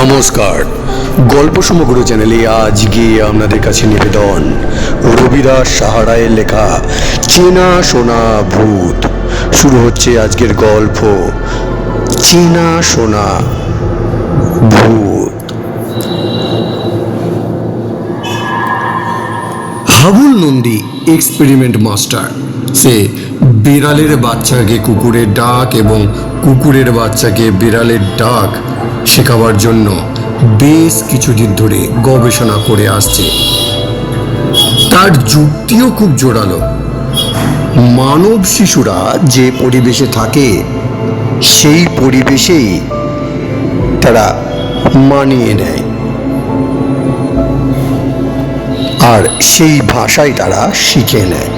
নমস্কার। গল্প সমগ্র চ্যানেলে আজকে আপনাদের কাছে নিবেদন। রবিদাস সাহারায়ের লেখা, চেনা সোনা ভূত। শুরু হচ্ছে আজকের গল্প, চেনা সোনা ভূত। Habul Nandi, experiment master. সে বিড়ালের বাচ্চাকে কুকুরের ডাক এবং কুকুরের বাচ্চাকে বিড়ালের ডাক শেখাবার জন্য বেশ কিছুদিন ধরে গবেষণা করে আসছে। তার যুক্তিও খুব জোরালো। মানব শিশুরা যে পরিবেশে থাকে, সেই পরিবেশেই তারা মানিয়ে নেয়। আর সেই ভাষাই তারা শিখে নেয়।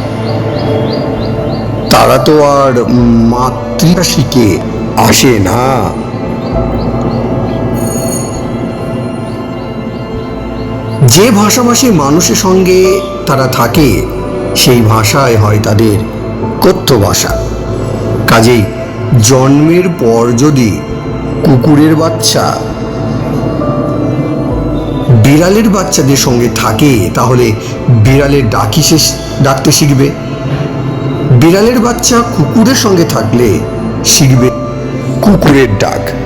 তারা তো আর মাতৃভাষা শিখে আসে না। যে ভাষাভাষী মানুষের সঙ্গে তারা থাকে, সেই ভাষায় হয় তাদের কথ্য ভাষা। কাজেই জন্মের পর যদি কুকুরের বাচ্চা বিড়ালের বাচ্চাদের সঙ্গে থাকে, তাহলে বিড়ালের ডাকি সে, ডাকতে শিখবে। বিড়ালের বাচ্চা কুকুরের সঙ্গে থাকলে শিখবে কুকুরের ডাক।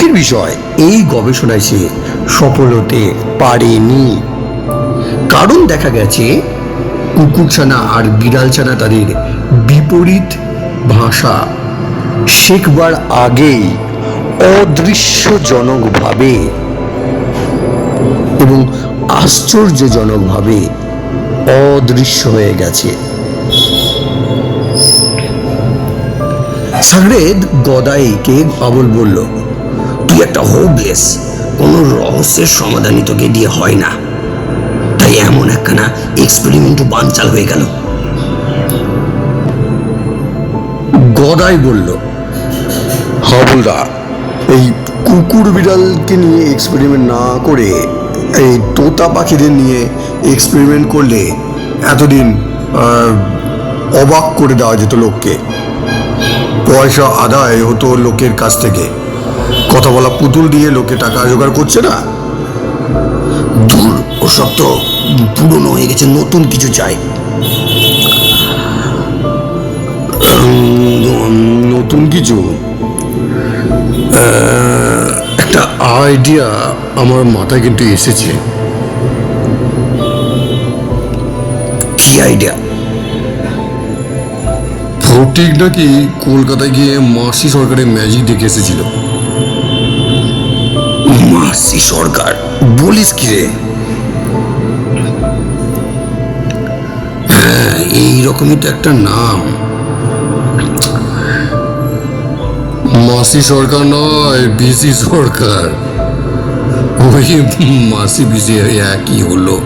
দুঃখের বিষয়, এই গবেষণায় সে সফল হতে পারেনি। কারণ দেখা গেছে, কুকুরছানা আর বিড়ালছানা তাদের বিপরীত ভাষা শেখবার আগেই অদৃশ্যজনকভাবে এবং আশ্চর্যজনকভাবে অদৃশ্য হয়ে গেছে। সাগরেদ গদাইকে আবুল বলল তুই একটা হোপলেস কোনো রহস্যের সমাধানই তোকে দিয়ে হয় না। তাই এমন একখানা এক্সপেরিমেন্টও বানচাল হয়ে গেল। গদাই বলল হাবুলদা এই কুকুর বিড়ালকে নিয়ে এক্সপেরিমেন্ট না করে, এই তোতা পাখিদের নিয়ে এক্সপেরিমেন্ট করলে এতদিন অবাক করে দেওয়া যেত লোককে। পয়সা আদায় হতো লোকের কাছ থেকে। কথা বলা পুতুল দিয়ে লোকে টাকা জোগাড় করছে না? দূর ওসব তো পুরনো হয়ে গেছে, নতুন কিছু চাই। নতুন কিছু? একটা আইডিয়া আমার মাথায় কিন্তু এসেছে। কি আইডিয়া ফটিক নাকি কলকাতায় গিয়ে মাসি সরকারের ম্যাজিক দেখে এসেছিল। মাসি সরকার। বলিস কি রে? হ্যাঁ এইরকমই তো একটা নাম। মাসি সরকার নয়, বিসি সরকার। ওই মাসি বিসি একই হলো।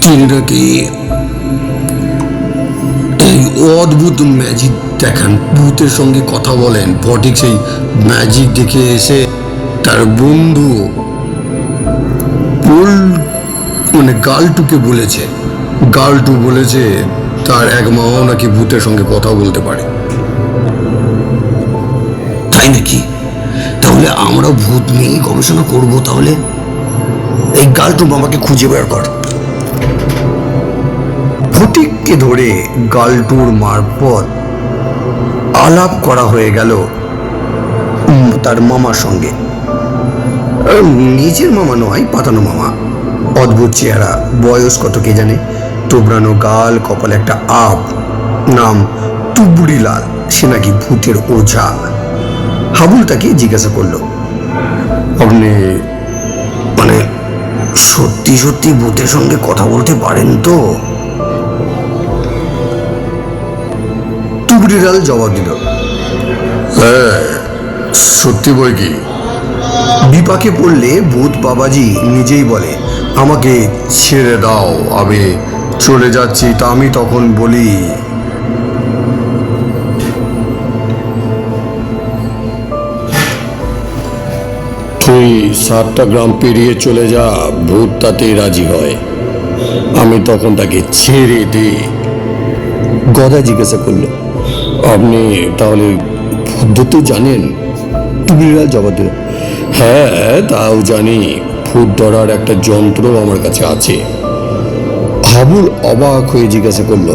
তিনি নাকি এই অদ্ভুত ম্যাজিক দেখান। ভূতের সঙ্গে কথা বলেন। ফটিক সেই ম্যাজিক দেখে এসে তার বন্ধু মানে গালটুকে বলেছে। গালটু বলেছে, তার এক মামাও নাকি ভূতের সঙ্গে কথা বলতে পারে। তাই নাকি? তাহলে আমরা ভূত নিয়ে গবেষণা করব তাহলে? এই গালটু মামাকে খুঁজে বের কর। ফটিককে ধরে গালটুর মারফত আলাপ করা হয়ে গেল তার মামার সঙ্গে। নিজের মামা নয়, পাতানো মামা। অদ্ভুত চেহারা, বয়স কত কে জানে? তোবড়ানো গাল, কপালে একটা আপ নাম তুবড়ি লাল, সে নাকি ভূতের ওঝা। হাবুল তাকে জিজ্ঞাসা করল, আপনি মানে সত্যি সত্যি ভূতের সঙ্গে কথা বলতে পারেন তো? তুবড়িলাল জবাব দিল হ্যাঁ সত্যি বই কি? বিপাকে পড়লে ভূত বাবাজি নিজেই বলে আমাকে ছেড়ে দাও আমি চলে যাচ্ছি তা আমি তখন বলি। তুই সাতটা গ্রাম পেরিয়ে চলে যা ভূত তাতেই রাজি হয়। আমি তখন তাকে ছেড়ে দিই গদা জিজ্ঞাসা করল আপনি তাহলে পদ্ধতি জানেন। টুবিরা জবাব দিল হ্যাঁ তাও জানি। ফুট ধরার একটা যন্ত্র আমার কাছে আছে। হাবুল অবাক হয়ে জিজ্ঞাসা করল,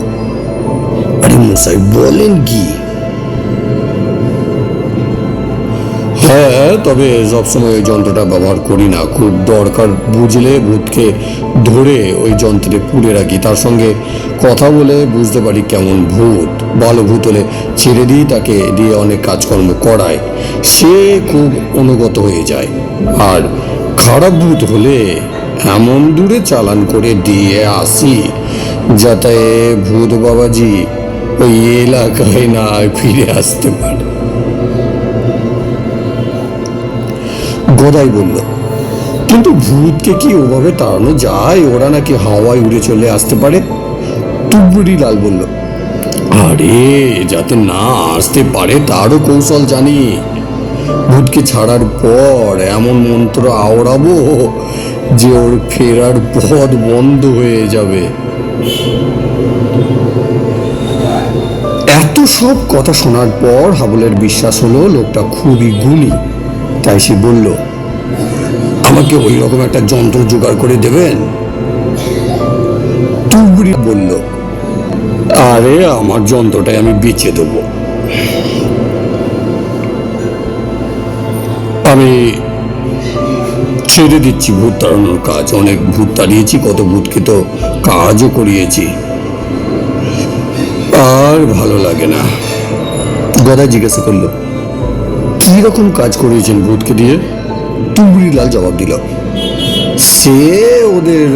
আরে মশাই বলেন কি? হ্যাঁ তবে সবসময় ওই যন্ত্রটা ব্যবহার করি না। খুব দরকার বুঝলে ভূতকে ধরে ওই যন্ত্রে পুড়ে রাখি। তার সঙ্গে কথা বলে বুঝতে পারি কেমন ভূত। ভালো ভূত হলে ছেড়ে দিই, তাকে দিয়ে অনেক কাজকর্ম করায় সে খুব অনুগত হয়ে যায়। আর খারাপ ভূত হলে এমন দূরে চালান করে দিয়ে আসি, যাতে ভূত বাবাজি ওই এলাকায় না ফিরে আসতে পারে। গদাই বলল, কিন্তু ভূতকে কি ওভাবে তাড়ানো যায়? ওরা নাকি হাওয়ায় উড়ে চলে আসতে পারে? টুকবুড়ি লাল বলল, আরে, যাতে না আসতে পারে, তারও কৌশল জানি। ভূতকে ছাড়ার পর এমন মন্ত্র আওড়াবো যে ওর ফেরার পথ বন্ধ হয়ে যাবে। এত সব কথা শোনার পর হাবুলের বিশ্বাস হলো লোকটা খুবই গুণী। তাই সে বলল আমাকে ওই রকম একটা যন্ত্র জোগাড় করে দেবেন? টুবড়ি বলল, আরে আমার যন্ত্রটাই আমি বেচে দেবো। আমি ছেড়ে দিচ্ছি ভূত তাড়ানোর কাজ। অনেক ভূত তাড়িয়েছি, কত ভূতকে তো কাজও করিয়েছি। আর ভালো লাগে না। গদা জিজ্ঞাসা করল কি রকম কাজ করিয়েছেন ভূতকে দিয়ে? টুবড়ি লাল জবাব দিল। সে ওদের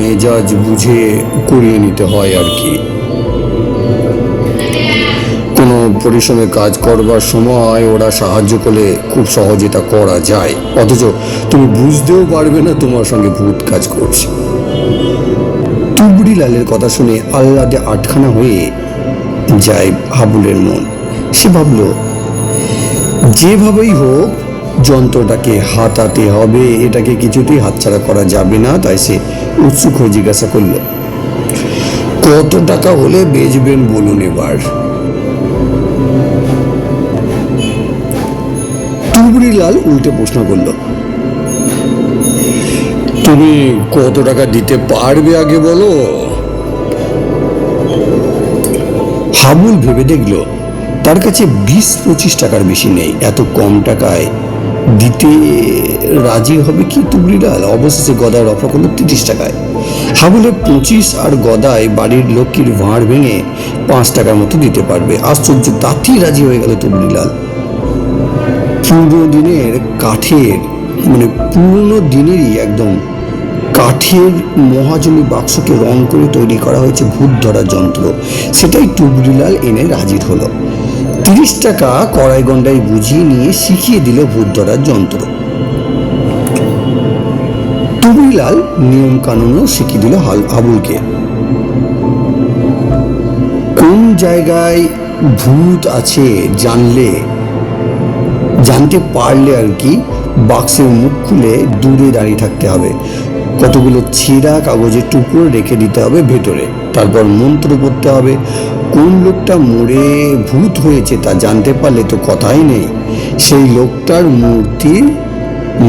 মেজাজ বুঝে করিয়ে নিতে হয় আর কি। কোনো পরিশ্রমে কাজ করবার সময় ওরা সাহায্য করলে খুব সহজে তা করা যায়। অথচ তুমি বুঝতেও পারবে না তোমার সঙ্গে ভূত কাজ করছে। টুবড়ি লালের কথা শুনে আল্লাদে আটখানা হয়ে যায় হাবুলের মন। সে ভাবলো, যেভাবেই হোক যন্ত্রটাকে হাতাতে হবে, এটাকে কিছুতেই হাতছাড়া করা যাবে না, তাই সে উৎসুক হয়ে জিজ্ঞাসা করল। কত টাকা হলে বেচবেন বলুন এবার? টুবড়ি লাল উল্টে প্রশ্ন করল, তুমি কত টাকা দিতে পারবে আগে বলো? হাবুল ভেবে দেখল, তার কাছে বিশ পঁচিশ টাকার বেশি নেই, এত কম টাকায় দিতে রাজি হবে কি তুবড়িলাল অবশেষে গদায় রফা করল তিরিশ টাকায়। হাবুলে পঁচিশ আর গদায় বাড়ির লক্ষ্মীর ভাঁড় ভেঙে পাঁচ টাকার মতো দিতে পারবে। আশ্চর্য, তাতেই রাজি হয়ে গেল তুবড়িলাল পুরনো দিনের কাঠের মানে পুরনো দিনেরই একদম কাঠের মহাজনী বাক্সকে রং করে তৈরি করা হয়েছে ভূত ধরার যন্ত্র। সেটাই টুবরিলাল এনে হাজির হলো। তিরিশ টাকা কড়াই গন্ডায় বুঝিয়ে নিয়ে শিখিয়ে দিল ভূত ধরার যন্ত্র। টুবরিলাল নিয়ম কানুনও শিখিয়ে দিল হাল, হাবুলকে। কোন জায়গায় ভূত আছে জানলে, জানতে পারলে আর কি, বাক্সের মুখ খুলে দূরে দাঁড়িয়ে থাকতে হবে। কতগুলো ছিঁড়া কাগজের টুকরো রেখে দিতে হবে ভেতরে। তারপর মন্ত্র পড়তে হবে, কোন লোকটা মরে ভূত হয়েছে তা জানতে পারলে তো কথাই নেই। সেই লোকটার মূর্তি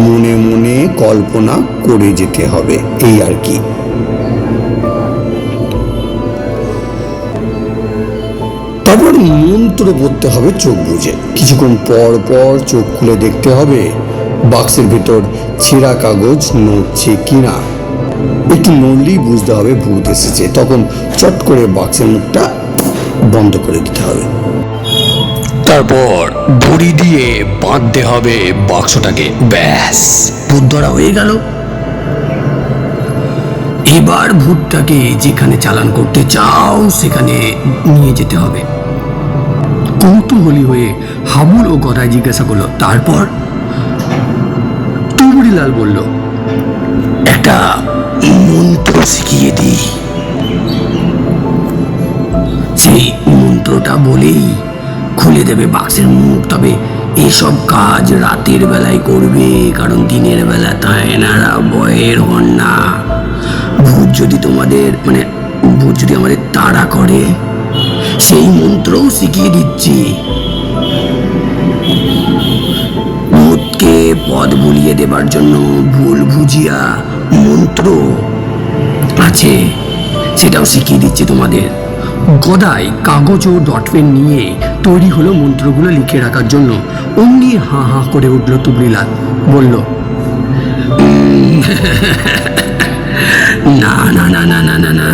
মনে মনে কল্পনা করে যেতে হবে, এই আর কি। তারপর মন্ত্র পড়তে হবে চোখ বুঝে কিছুক্ষণ পর পর চোখ খুলে দেখতে হবে বাক্সের ভেতর ছেঁড়া কাগজ, নড়ছে কিনা? একটু নড়লেই বুঝতে হবে ভূত এসেছে। তখন চট করে বাক্সের মুখটা বন্ধ করে দিতে হবে। তারপর দড়ি দিয়ে বাঁধতে হবে বাক্সটাকে। ব্যাস। ভূত ধরা হয়ে গেল। এবার ভূতটাকে যেখানে চালান করতে চাও, সেখানে নিয়ে যেতে হবে। কৌতূহলী হয়ে হাবুল ও গদায় জিজ্ঞাসা করল, তারপর? টুবড়িলাল বলল, একটা মন্ত্র শিখিয়ে দিই সেই মন্ত্রটা বলেই খুলে দেবে বাক্সের মুখ। তবে এসব কাজ রাতের বেলায় করবে, কারণ দিনের বেলা তাই এনারা বয়ের হন না। ভূত যদি তোমাদের মানে ভূত যদি আমাদের তাড়া করে, সেই মন্ত্রও শিখিয়ে দিচ্ছি। পদ বুলিয়ে দেবার জন্য ভুল ভুজিয়া মন্ত্র আছে। সেটাও শিখিয়ে দিচ্ছে তোমাদের। গদাই কাগজ ও ডটপেন নিয়ে তৈরি হলো মন্ত্রগুলো লিখে রাখার জন্য। অমনি হাঁ হাঁ করে উঠল তুবড়িলাল। বলল, না না না না না না না।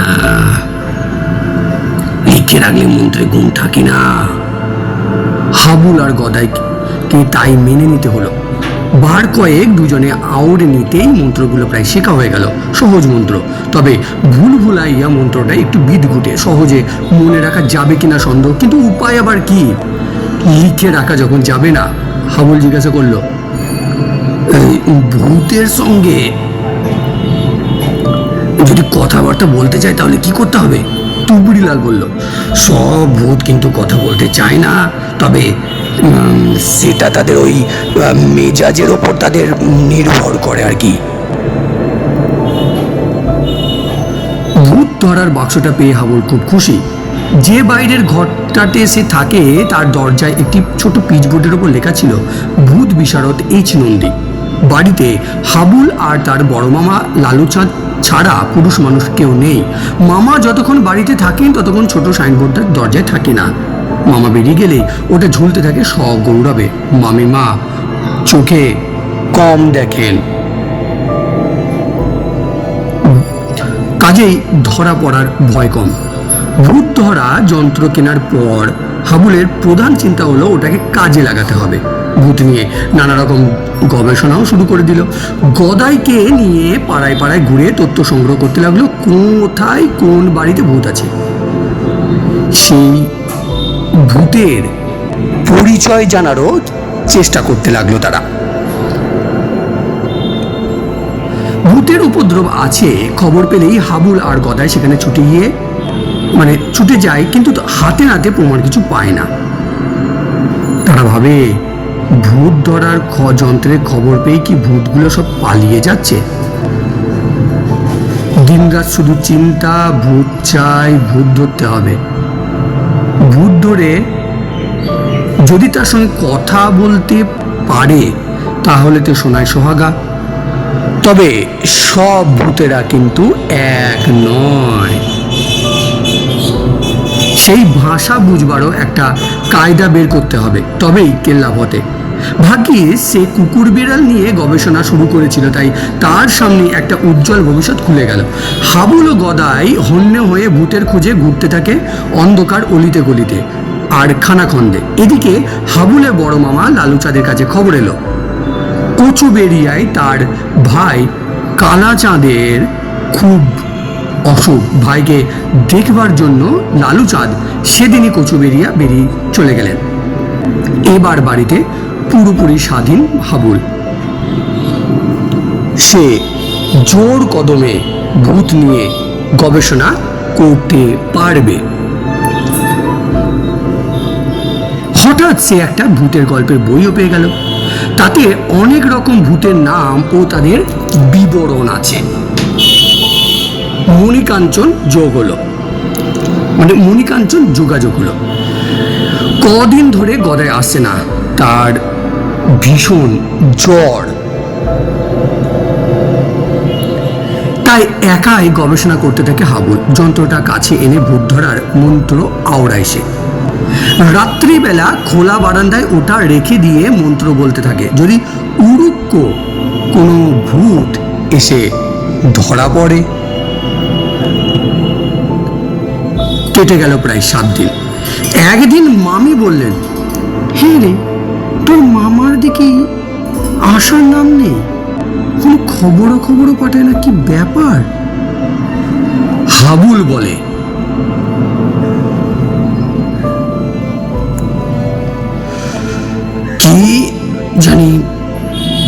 লিখে রাখলে মন্ত্রে গুণ থাকে না। হাবুল আর গদাইকে তাই মেনে নিতে হলো। বার কয়েক দুজনে আউড়ে নিতেই মন্ত্রগুলো প্রায় শেখা হয়ে গেল, সহজ মন্ত্র। তবে ভুল ভুলাইয়া মন্ত্রটা একটু বিদঘুটে, সহজে মনে রাখা যাবে কিনা সন্দেহ, কিন্তু উপায় আবার কি? লিখে রাখা যখন যাবে না, হাবুল জিজ্ঞাসা করল, "এই ভূতের সঙ্গে যদি কথাবার্তা বলতে চায় তাহলে কি করতে হবে? তুবড়িলাল বলল, সব ভূত কিন্তু কথা বলতে চায় না, তবে সেটা তাদের ওই মেজাজের ওপর তাদের নির্ভর করে আর কি। ভূত ধরার বাক্সটা পেয়ে হাবুল খুব খুশি। যে বাইরের ঘরটাতে সে থাকে, তার দরজায় একটি ছোট পিচবোর্ডের ওপর লেখা ছিল, ভূত বিশারদ এইচ নন্দী। বাড়িতে হাবুল আর তার বড় মামা লালুচাঁদ ছাড়া পুরুষ মানুষ কেউ নেই। মামা যতক্ষণ বাড়িতে থাকেন, ততক্ষণ ছোট সাইনবোর্ডটার দরজায় থাকে না। মামা বেরিয়ে গেলেই ওটা ঝুলতে থাকে সগৌরবে মামিমা চোখে কম দেখেন। কাজেই ধরা পড়ার ভয় কম। ভূত ধরা যন্ত্র কেনার পর হাবুলের প্রধান চিন্তা হলো ওটাকে কাজে লাগাতে হবে। ভূত নিয়ে নানা রকম গবেষণাও শুরু করে দিল। গদাইকে নিয়ে পাড়ায় পাড়ায় ঘুরে তথ্য সংগ্রহ করতে লাগল, কোথায় কোন বাড়িতে ভূত আছে? সেই ভূতের পরিচয় জানারও চেষ্টা করতে লাগল তারা। ভূতের উপদ্রব আছে, খবর পেলেই হাবুল আর গদায় সেখানে ছুটে গিয়ে মানে ছুটে যায়, কিন্তু হাতে নাতে প্রমাণ কিছু পায় না। তারা ভাবে, ভূত ধরার খ যন্ত্রের খবর পেয়ে কি ভূতগুলো সব পালিয়ে যাচ্ছে? দিনরাত শুধু চিন্তা, ভূত চাই, ভূত ধরতে হবে। ভূত ধরে যদি তার সঙ্গে কথা বলতে পারে, তাহলে তো শোনায় সোহাগা। তবে সব ভূতেরা কিন্তু এক নয়। সেই ভাষা বুঝবারও একটা কায়দা বের করতে হবে, তবেই কেল্লা পথে। ভাগ্যিস সে কুকুর বিড়াল নিয়ে গবেষণা শুরু করেছিল, তাই তার সামনে একটা উজ্জ্বল ভবিষ্যৎ খুলে গেল। হাবুল ও গদাই হন্যে হয়ে ভূতের খুঁজে ঘুরতে থাকে অন্ধকার অলিতে গলিতে আর খানাখন্দে। এদিকে হাবুলের বড় মামা লালুচাঁদের কাছে খবর এলো। কচুবেরিয়ায় তার ভাই কালাচাঁদের খুব অসুখ। ভাইকে দেখবার জন্য লালুচাঁদ সেদিনই কচুবেরিয়া বেরিয়ে চলে গেলেন। এবার বাড়িতে পুরোপুরি স্বাধীন হাবুল। সে জোর কদমে ভূত নিয়ে গবেষণা করতে পারবে। হঠাৎ সে একটা ভূতের গল্পের বইও পেয়ে গেল। তাতে অনেক রকম ভূতের নাম ও তাদের বিবরণ আছে। মণিকাঞ্চন যোগ হলো। মানে মণিকাঞ্চন যোগাযোগ হলো। কদিন ধরে গদায় আসছে না তার ভীষণ জ্বর। তাই একাই গবেষণা করতে থাকে হাবুল। যন্ত্রটা কাছে এনে ভূত ধরার মন্ত্র আওড়ায় সে। রাত্রিবেলা খোলা বারান্দায় ওটা রেখে দিয়ে মন্ত্র বলতে থাকে। যদি উড়ুক্ক কোনো ভূত এসে ধরা পড়ে কেটে গেল প্রায় সাত দিন। একদিন মামি বললেন হ্যাঁ রে তোর মামার দিকে আসার নাম নেই? কোনো খবরও খবরও পাঠায় না, কি ব্যাপার? হাবুল বলে। কি জানি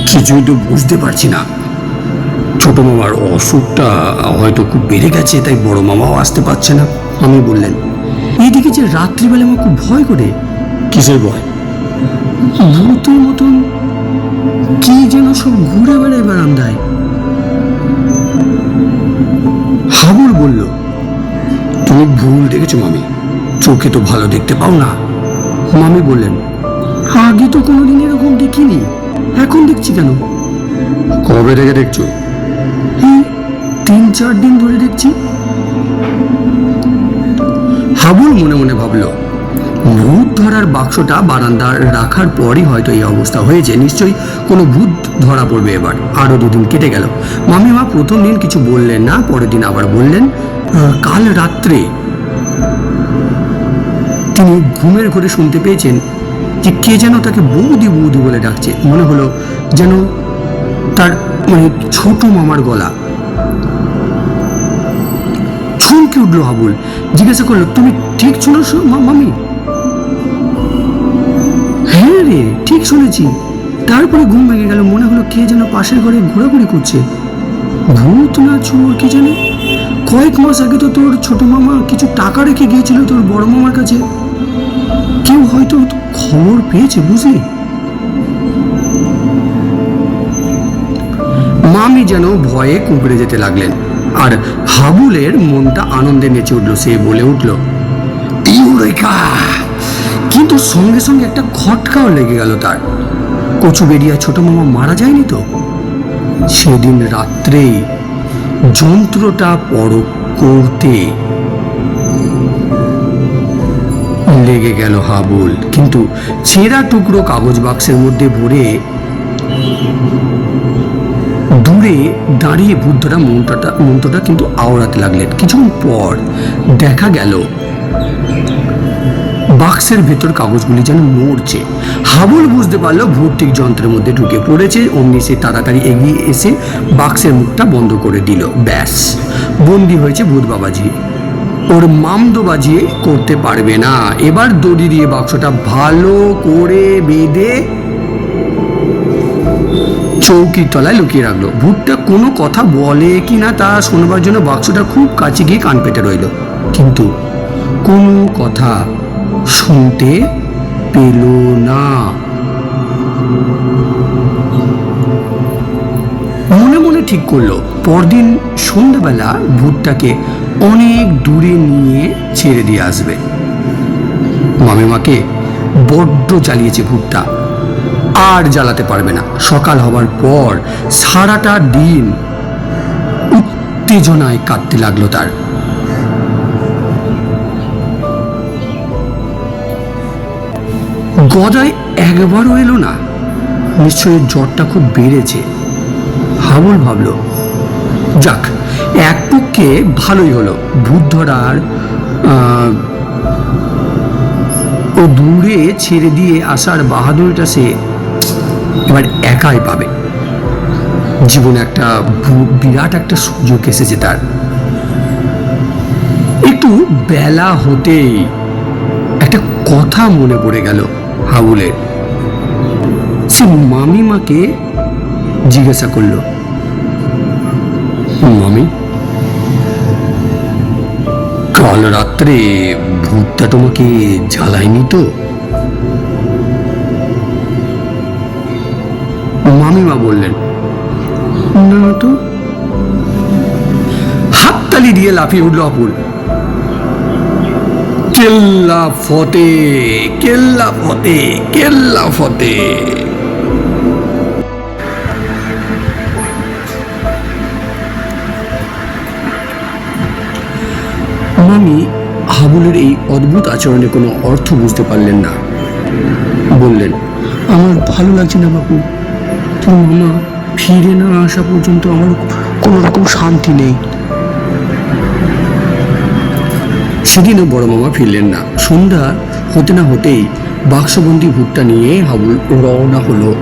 কিছুই তো বুঝতে পারছি না। ছোট মামার অসুখটা হয়তো খুব বেড়ে গেছে, তাই বড় মামাও আসতে পারছে না, আমি বললেন। এইদিকে যে রাত্রিবেলা আমার খুব ভয় করে। কিসের ভয়? ভূতের মতন কি যেন সব ঘুরে বেড়ায় বারান্দায়। হাবুল বলল, তুমি ভুল দেখেছ, মামি। চোখে তো ভালো দেখতে পাও না। মামি বললেন, আগে তো কোনোদিন এরকম দেখিনি। এখন দেখছি কেন? কবে থেকে দেখছ? তিন, চার দিন ধরে দেখছি। হাবুল মনে মনে ভাবলো ভূত ধরার বাক্সটা বারান্দার রাখার পরই হয়তো এই অবস্থা হয়েছে। নিশ্চয়ই কোনো ভূত ধরা পড়বে এবার। আরও দুদিন কেটে গেল। মামিমা প্রথম দিন কিছু বললেন না, পরের দিন আবার বললেন কাল রাত্রে তিনি ঘুমের ঘরে শুনতে পেয়েছেন যে কে যেন তাকে বৌদি বৌদি বলে ডাকছে। মনে হলো যেন তার মানে ছোট মামার গলা। চমকে উঠল হাবুল। জিজ্ঞাসা করল, তুমি ঠিক মা- মামি? রে, ঠিক শুনেছি। তারপরে ঘুম ভেঙে গেল, মনে হলো কে যেন পাশের ঘরে ঘোরাঘুরি করছে। ভূত না চোর, কে জানে? কয়েক মাস আগে তো তোর ছোট মামা কিছু টাকা রেখে গিয়েছিল তোর বড় মামার কাছে। কেউ হয়তো খবর পেয়েছে, বুঝলি? মামি যেন ভয়ে কুঁকড়ে যেতে লাগলেন, আর হাবুলের মনটা আনন্দে নেচে উঠল, সে বলে উঠল ইউরেকা কিন্তু সঙ্গে সঙ্গে একটা খটকাও লেগে গেল তার। কচু বেরিয়া ছোট মামা মারা যায়নি তো? সেদিন রাত্রেই যন্ত্রটা পরক করতে লেগে গেল হাবুল। কিন্তু ছেঁড়া টুকরো কাগজ বাক্সের মধ্যে ভরে দূরে দাঁড়িয়ে বুদ্ধরা মন্ত্রটা মন্ত্রটা কিন্তু আওড়াতে লাগলেন। কিছুক্ষণ পর দেখা গেল বাক্সের ভেতর কাগজগুলি যেন নড়ছে। হাবুল বুঝতে পারল ভৌতিক যন্ত্রের মধ্যে ঢুকে পড়েছে, অমনি সে তাড়াতাড়ি এগিয়ে এসে বাক্সের মুখটা বন্ধ করে দিল। ব্যাস, বন্দি হয়েছে ভূত বাবাজি। ওর মামদো বাজিয়ে করতে পারবে না। এবার দড়ি দিয়ে বাক্সটা ভালো করে বেঁধে চৌকির তলায় লুকিয়ে রাখল। ভূতটা কোনো কথা বলে কি না তা শোনবার জন্য বাক্সটা খুব কাছে গিয়ে কান পেতে রইল। কিন্তু কোনো কথা শুনতে পেল না। মনে মনে ঠিক করল, পরদিন সন্ধ্যাবেলা ভূতটাকে অনেক দূরে নিয়ে ছেড়ে দিয়ে আসবে। মামিমাকে বড্ড জ্বালিয়েছে ভূতটা। আর জ্বালাতে পারবে না। সকাল হবার পর সারাটা দিন উত্তেজনায় কাটতে লাগল তার। গদায় একবারও এলো না। নিশ্চয়ই জ্বরটা খুব বেড়েছে। হাবুল ভাবলো, যাক, এক পক্ষে ভালোই হলো। ভূত ধরার ও দূরে ছেড়ে দিয়ে আসার বাহাদুরিটা সে এবার একাই পাবে। জীবনে একটা বিরাট একটা সুযোগ এসেছে তার। একটু বেলা হতেই একটা কথা মনে পড়ে গেল। হাবুলের সে মামিমাকে জিজ্ঞাসা করল, মামি, কাল রাত্রে ভূতটা তোমাকে জ্বালায়নি তো? মামিমা বললেন, না তো। হাততালি দিয়ে লাফিয়ে উঠল অপুর কেল্লা ফতে কেল্লা ফতে কেল্লা ফতে। মামি, হাবুলের এই অদ্ভুত আচরণে কোনো অর্থ বুঝতে পারলেন না। বললেন, আমার ভালো লাগছে না বাবু তোর মামা ফিরে না আসা পর্যন্ত আমার কোনো রকম শান্তি নেই। সেদিনও বড় মামা ফিরলেন না। সন্ধ্যা হতে না হতেই বাক্সবন্দি ভুট্টা নিয়ে হাবুল রওনা হলো।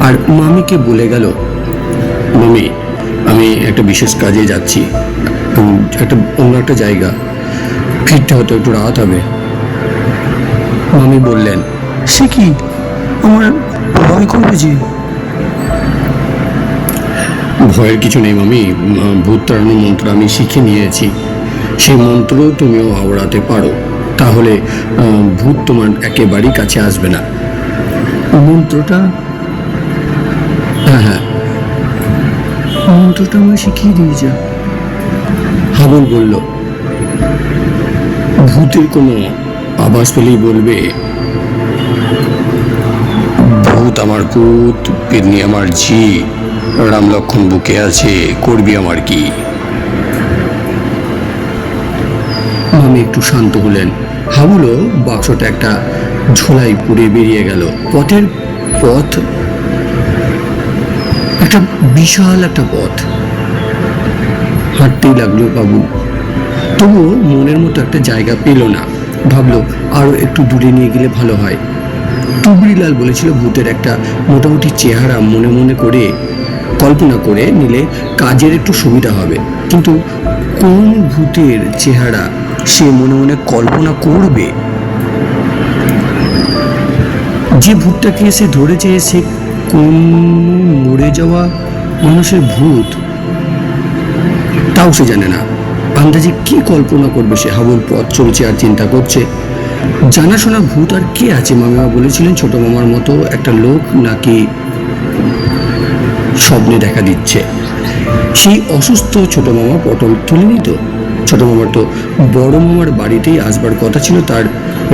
আর মামিকে বলে গেল, মামি, আমি একটা বিশেষ কাজে যাচ্ছি। একটা অন্য একটা জায়গা। ফিরতে হতো একটু রাত হবে। মামি বললেন, সে কি? আমার ভয় করবে যে? ভয়ের কিছু নেই মামি। ভূত তাড়ানোর মন্ত্র আমি শিখে নিয়েছি। সেই মন্ত্র তুমিও আওড়াতে পারো। তাহলে ভূত তোমার একেবারেই কাছে আসবে না। মন্ত্রটা? হ্যাঁ হ্যাঁ। মন্ত্রটা আমায় শিখিয়ে দিয়েছে হাবুল বলল ভূতের কোনো আওয়াজ পেলেই বলবে ভূত আমার পুত পেদনি আমার ঝি রাম লক্ষণ বুকে আছে করবি আমার কি? মামি একটু শান্ত হলেন। হাবুলো বাক্সটা একটা ঝোলাই পুড়ে বেরিয়ে গেল। পথের পথ একটা বিশাল একটা পথ। হাঁটতেই লাগল বাবু। তবুও মনের মতো একটা জায়গা পেল না। ভাবলো আরও একটু দূরে নিয়ে গেলে ভালো হয়। টুবড়িলাল বলেছিল ভূতের একটা মোটামুটি চেহারা মনে মনে করে, কল্পনা করে নিলে কাজের একটু সুবিধা হবে। কিন্তু কোন ভূতের চেহারা সে মনে মনে কল্পনা করবে। যে ভূতটাকে সে ধরেছে, সে কোন মরে যাওয়া মানুষের ভূত? তাও সে জানে না। আন্দাজে কি কল্পনা করবে সে হাবুর পথ চলছে আর চিন্তা করছে? জানাশোনা ভূত আর কে আছে? মামিমা বলেছিলেন ছোট মামার মতো একটা লোক নাকি স্বপ্নে দেখা দিচ্ছে। সেই অসুস্থ ছোট মামা পটল তুলে নিত। ছোট মামার তো বড় মামার বাড়িতেই আসবার কথা ছিল তার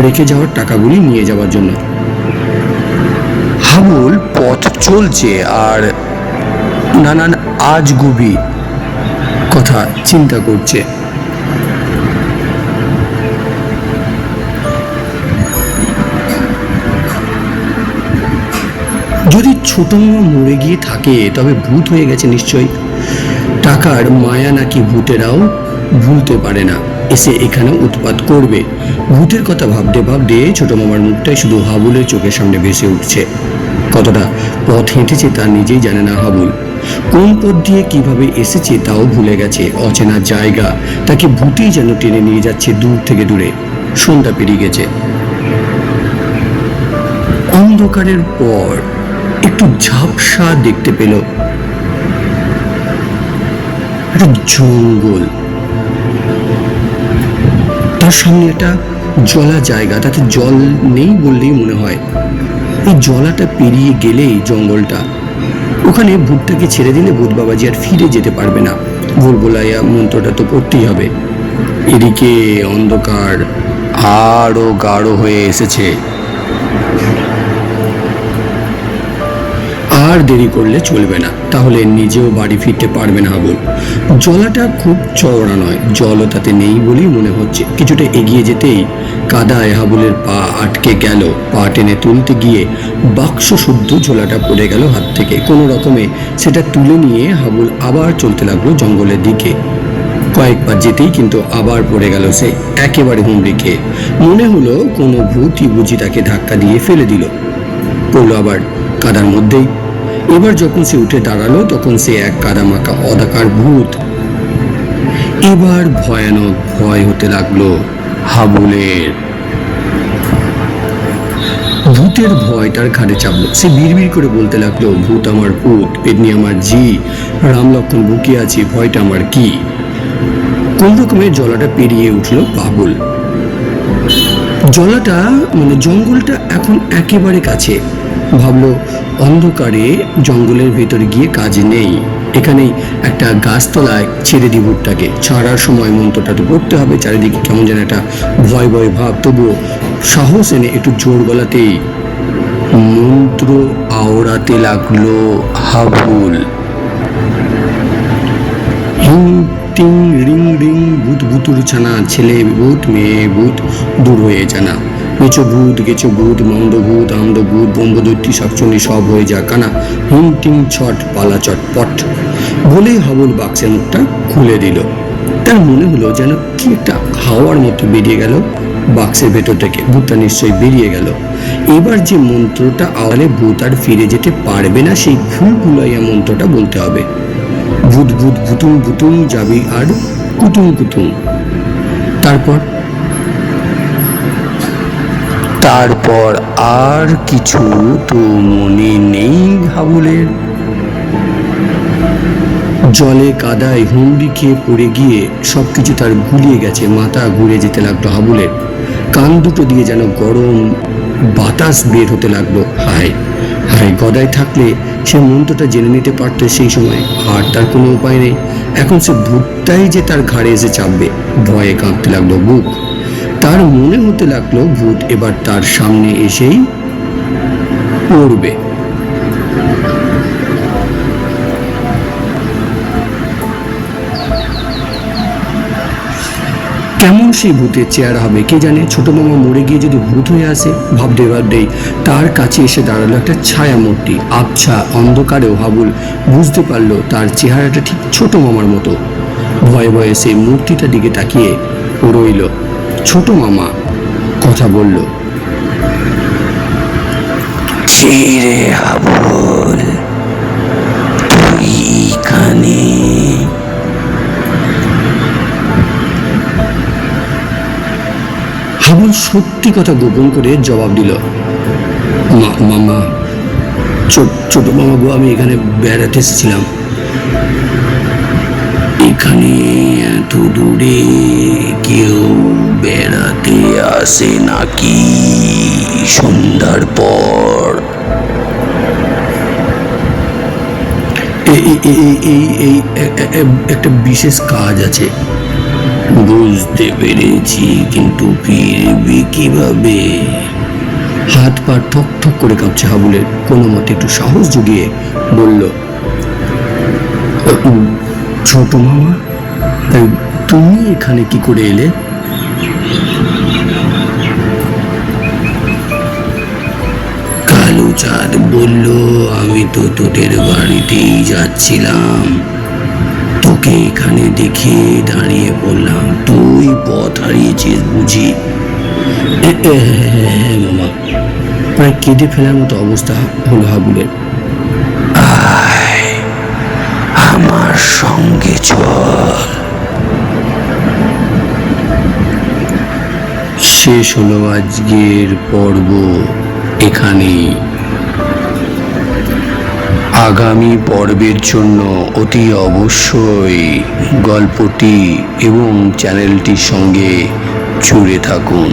রেখে যাওয়ার টাকাগুলি নিয়ে যাওয়ার জন্য। হাবুল পথ চলছে আর নানান আজগুবি কথা চিন্তা করছে। যদি ছোট মামা মরে গিয়ে থাকে, তবে ভূত হয়ে গেছে নিশ্চয়ই। টাকার মায়া নাকি ভূতেরাও ভুলতে পারে না। এসে এখানে উৎপাত করবে। ভূতের কথা ভাবতে ভাবতে ছোট মামার মুখটাই শুধু হাবুলের চোখের সামনে ভেসে উঠছে। কতটা পথ হেঁটেছে তা নিজেই জানে না হাবুল। কোন পথ দিয়ে কীভাবে এসেছে তাও ভুলে গেছে। অচেনা জায়গা তাকে ভূতেই যেন টেনে নিয়ে যাচ্ছে দূর থেকে দূরে। সন্ধ্যা পেরিয়ে গেছে। অন্ধকারের পর একটু ঝাপসা দেখতে পেল। একটা জঙ্গল। তার সামনে একটা জলা জায়গা তাতে জল নেই বললেই মনে হয়। এই জলাটা পেরিয়ে গেলেই জঙ্গলটা। ওখানে ভূতটাকে ছেড়ে দিলে ভূত বাবাজি আর ফিরে যেতে পারবে না। ভুল বলাইয়া মন্ত্রটা তো পড়তেই হবে। এদিকে অন্ধকার আরও গাঢ় হয়ে এসেছে। আর দেরি করলে চলবে না। তাহলে নিজেও বাড়ি ফিরতে পারবে না হাবুল। জলাটা খুব চওড়া নয়, জলও তাতে নেই বলেই মনে হচ্ছে। কিছুটা এগিয়ে যেতেই কাদায় হাবুলের পা আটকে গেল। পা টেনে তুলতে গিয়ে বাক্স শুদ্ধ ঝোলাটা পড়ে গেল হাত থেকে। কোনো রকমে সেটা তুলে নিয়ে হাবুল আবার চলতে লাগল জঙ্গলের দিকে। কয়েকবার যেতেই কিন্তু আবার পড়ে গেল সে একেবারে হুমড়ি খেয়ে। মনে হলো কোনো ভূতই বুঝি তাকে ধাক্কা দিয়ে ফেলে দিল। পড়ল আবার কাদার মধ্যেই। এবার যখন সে উঠে দাঁড়াল, তখন সে এক কাদামাকা অদাকার ভূত। এবার ভয়ানক ভয় হতে লাগল হাবুলের। ভূতের ভয় তার ঘাড়ে চাপলো। সে বিড়বিড় করে বলতে লাগল, ভূত আমার ভূত পেদনি আমার জি রাম লক্ষণ বুকে আছে, ভয়টা আমার কি? কোন রকমের জলাটা পেরিয়ে উঠল বাবুল। জলাটা মানে জঙ্গলটা এখন একেবারে কাছে। ভাবলো, অন্ধকারে জঙ্গলের ভেতর গিয়ে কাজ নেই। এখানেই একটা গাছতলায় ছেড়ে দিই ভুট্টাকে ছাড়ার সময় মন্ত্রটা তো পড়তে হবে, চারিদিকে কেমন যেন একটা ভয় ভয় ভাব। তবুও সাহস এনে একটু জোর গলাতেই মন্ত্র আওড়াতে লাগল হাবুল। হিং, টিং, রিং রিং, ভূত, ভূতুর ছানা, ছেলে, ভূত, মেয়ে, ভূত, দূর হয়ে জানা। মেচো ভূত গেছো ভূত মন্দ ভূত আমদ ভূত ব্রহ্মদৈত্যী শাকচুনি সব হয়ে যা কানা হিং টিং ছট, পালা চটপট। বলেই হাবুল বাক্সের মুখটা খুলে দিল। তার মনে হলো যেন কি একটা হাওয়ার মতো বেরিয়ে গেল বাক্সের ভেতর থেকে। ভূতটা নিশ্চয়ই বেরিয়ে গেল। এবার যে মন্ত্রটা আওয়ালে ভূত আর ফিরে যেতে পারবে না, সেই ভুল ভুলাইয়া মন্ত্রটা বলতে হবে। ভূত ভূত, ভুতুম ভুতুম, যাবি আর কুতুম কুতুম। তারপর তারপর আর কিছু তো মনে নেই হাবুলের জলে কাদায় হুমড়ি খেয়ে পড়ে গিয়ে সবকিছু তার গুলিয়ে গেছে, মাথা ঘুরে যেতে লাগল হাবুলের। কান দুটো দিয়ে যেন গরম বাতাস বের হতে লাগল। হায় হায়, গদায় থাকলে সে মন্ত্রটা জেনে নিতে পারত সেই সময়। আর তার কোনো উপায় নেই। এখন সে ভূতটাই যে তার ঘাড়ে এসে চাপবে। ভয়ে কাঁপতে লাগল বুক। তার মনে হতে লাগল ভূত এবার তার সামনে এসেই পড়বে। কেমন সেই ভূতের চেয়ার হবে, কে জানে? ছোট মামা মরে গিয়ে যদি ভূত হয়ে আসে, ভাবতে ভাবতেই তার কাছে এসে দাঁড়াল একটা ছায়া মূর্তি আবছা অন্ধকারেও হাবুল বুঝতে পারল তার চেহারাটা ঠিক ছোট মামার মতো। ভয়ে ভয়ে সেই মূর্তিটার দিকে তাকিয়ে রইল। ছোট মামা কথা বলল চিরে হাবল এখানে? হাবুল সত্যি কথা গোপন করে জবাব দিল, "মা- মামা ছোট মামা গো, আমি এখানে বেড়াতে এসেছিলাম। এখানে এত দূরে কেউ বেড়াতে আসে নাকি? সন্ধ্যার পর। এই একটা বিশেষ কাজ আছে। বুঝতে পেরেছি কিন্তু ফিরবি কীভাবে? হাত পা ঠক ঠক করে কাঁপছে হাবুলের। কোনো মতে একটু সাহস জুগিয়ে বলল "উম, ছোট মামা তুমি এখানে কি করে এলে? কালু চাঁদ বলল, আমি তো তোদের বাড়িতেই যাচ্ছিলাম। তোকে এখানে দেখে দাঁড়িয়ে পড়লাম তুই পথ হারিয়েছিস বুঝি? মামা, প্রায় কেঁদে ফেলার মতো অবস্থা হলো হাবুলের। আমার সঙ্গে চল। শেষ হলো আজকের পর্ব এখানে আগামী পর্বের জন্য অতি অবশ্যই গল্পটি এবং চ্যানেলটির সঙ্গে জুড়ে থাকুন।